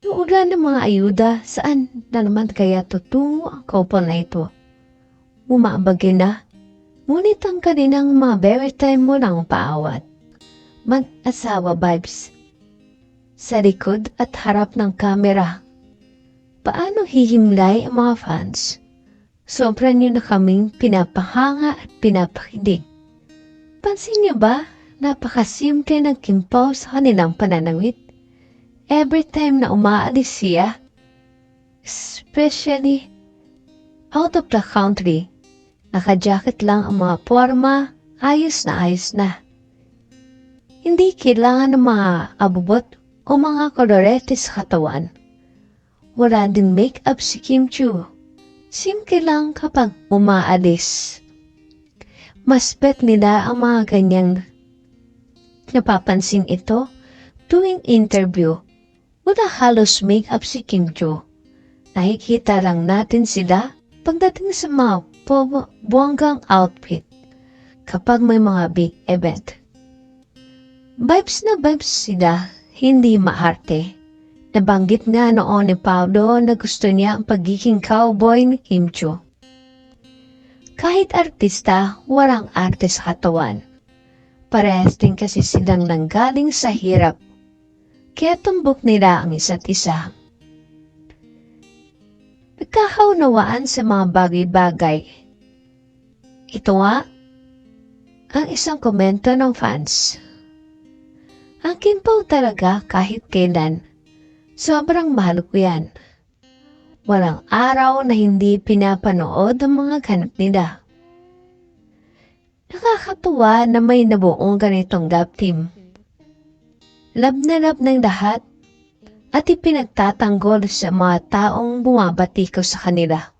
Wala ng mga ayuda, saan na naman kaya tutungo ang couple na ito? Umabagay na, ngunit ang kaninang mga very time mo nang paawat. Mag-asawa vibes. Sa likod at harap ng kamera. Paano hihimlay ang mga fans? Sobra niyo na kaming pinapahanga at pinapakinig. Pansin niyo ba, napakasimple ng kimpaw sa kanilang pananawit? Every time na umaalis siya, especially out of the country, naka-jacket lang ang mga forma, ayos na ayos na. Hindi kailangan ng mga abubot o mga kolorete sa katawan. Wala din make-up si Kim Chu. Simple lang kapag umaalis. Mas bet nila ang mga ganyang napapansin ito tuwing interview. Wala halos make-up si Kim Chu. Nakikita lang natin sila pagdating sa mga bu- buwanggang outfit kapag may mga big event. Vibes na vibes sila, hindi maarte. Nabanggit nga noon ni Paulo na gusto niya ang pagiging cowboy ni Kim Chu. Kahit artista, walang arte katawan. Parehas din kasi silang nanggaling sa hirap. Kaya tumbok nila ang isa't isa. Nagkakaunawaan sa mga bagay-bagay. Ito nga, ang isang komento ng fans. Ang kimpaw talaga kahit kailan. Sobrang mahal ko yan. Walang araw na hindi pinapanood ang mga ganap nila. Nakakatuwa na may nabuong ganitong love team. Love na love ng lahat at ipinagtatanggol sa mga taong bumabati ko sa kanila.